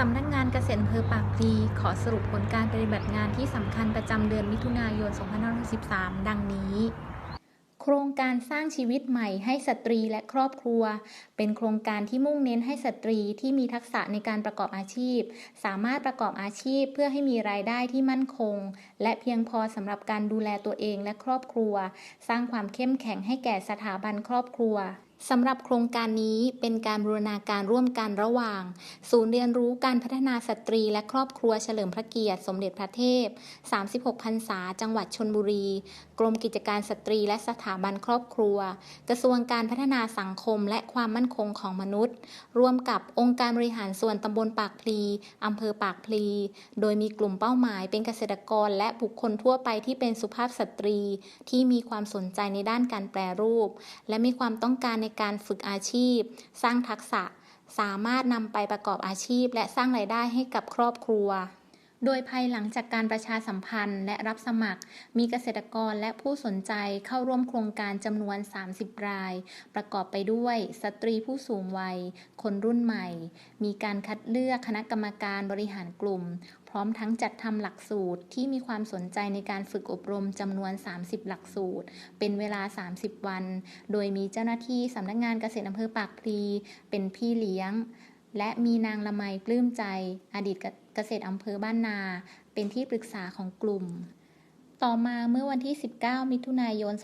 สำนักงานเกษตรอำเภอปากพลีขอสรุปผลการปฏิบัติงานที่สำคัญประจำเดือนมิถุนายน 2563 ดังนี้ โครงการสร้างชีวิตใหม่ให้สตรีและครอบครัว เป็นโครงการที่มุ่งเน้นให้สตรีที่มีทักษะในการประกอบอาชีพ สามารถประกอบอาชีพเพื่อให้มีรายได้ที่มั่นคง และเพียงพอสำหรับการดูแลตัวเองและครอบครัว สร้างความเข้มแข็งให้แก่สถาบันครอบครัว สำหรับโครงการนี้เป็นการบูรณาการร่วมกันระหว่าง ศูนย์เรียนรู้การพัฒนาสตรีและครอบครัวเฉลิมพระเกียรติสมเด็จพระเทพ 36 พรรษา จังหวัดชนบุรี กรมกิจการสตรีและสถาบันครอบครัว กระทรวงการพัฒนาสังคมและความมั่นคงของมนุษย์ ร่วมกับองค์การบริหารส่วนตำบลปากพลีอำเภอปากพลี โดยมีกลุ่มเป้าหมายเป็นเกษตรกรและบุคคลทั่วไปที่เป็นสุภาพสตรี ที่มีความสนใจในด้านการแปรรูป และมีความต้องการในการฝึกอาชีพ สร้างทักษะ สามารถนำไปประกอบอาชีพ และสร้างรายได้ให้กับครอบครัว โดยภายหลังจากการประชาสัมพันธ์และรับสมัคร มีเกษตรกรและผู้สนใจเข้าร่วมโครงการจำนวน 30 ราย ประกอบไปด้วยสตรีผู้สูงวัย คนรุ่นใหม่ มีการคัดเลือกคณะกรรมการบริหารกลุ่ม พร้อมทั้งจัดทำหลักสูตรที่มีความสนใจในการฝึกอบรมจำนวน 30 หลักสูตร เป็นเวลา 30 วัน โดยมีเจ้าหน้าที่สำนักงานเกษตรอำเภอปากพลี เป็นพี่เลี้ยง และมีนางละไมปลื้มใจ อดีตเกษตรอำเภอบ้านนา เป็นที่ปรึกษาของกลุ่ม ต่อมาเมื่อวันที่ 19 มิถุนายน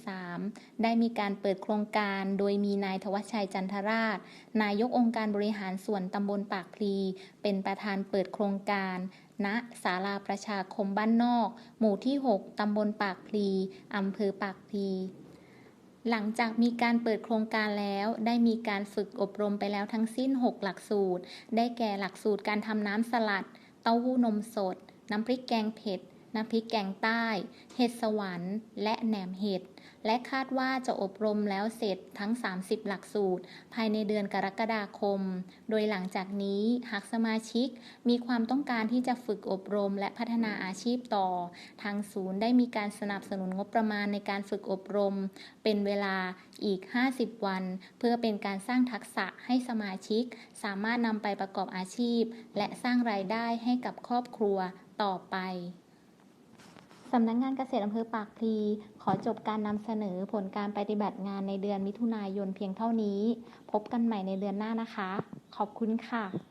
2563 ได้มีการเปิดโครงการโดยมีนายทวัชชัยจันทราช นายกองค์การบริหารส่วนตำบลปากพลี เป็นประธานเปิดโครงการ ณศาลาประชาคมบ้านนอก หมู่ที่ 6 ตำบลปากพลีอำเภอปากพลี หลังจากมีการเปิดโครงการแล้ว ได้มีการฝึกอบรมไปแล้วทั้งสิ้น 6 หลักสูตร ได้แก่หลักสูตรการทำน้ำสลัด เต้าหู้นมสด น้ำพริกแกงเผ็ด น้ำพริกแกงใต้ เห็ดสวรรค์ และแหนมเห็ด และคาดว่าจะอบรมแล้วเสร็จทั้ง 30 หลักสูตร ภายในเดือนกรกฎาคม โดยหลังจากนี้หากสมาชิกมีความต้องการที่จะฝึกอบรมและพัฒนาอาชีพต่อ ทางศูนย์ได้มีการสนับสนุนงบประมาณในการฝึกอบรม เป็นเวลาอีก 50 วัน เพื่อเป็นการสร้างทักษะให้สมาชิก สามารถนำไปประกอบอาชีพ และสร้างรายได้ให้กับครอบครัวต่อไป สำนักงานเกษตรอำเภอปากพลีขอจบการนำเสนอผลการปฏิบัติงานในเดือนมิถุนายนเพียงเท่านี้ พบกันใหม่ในเดือนหน้านะคะ ขอบคุณค่ะ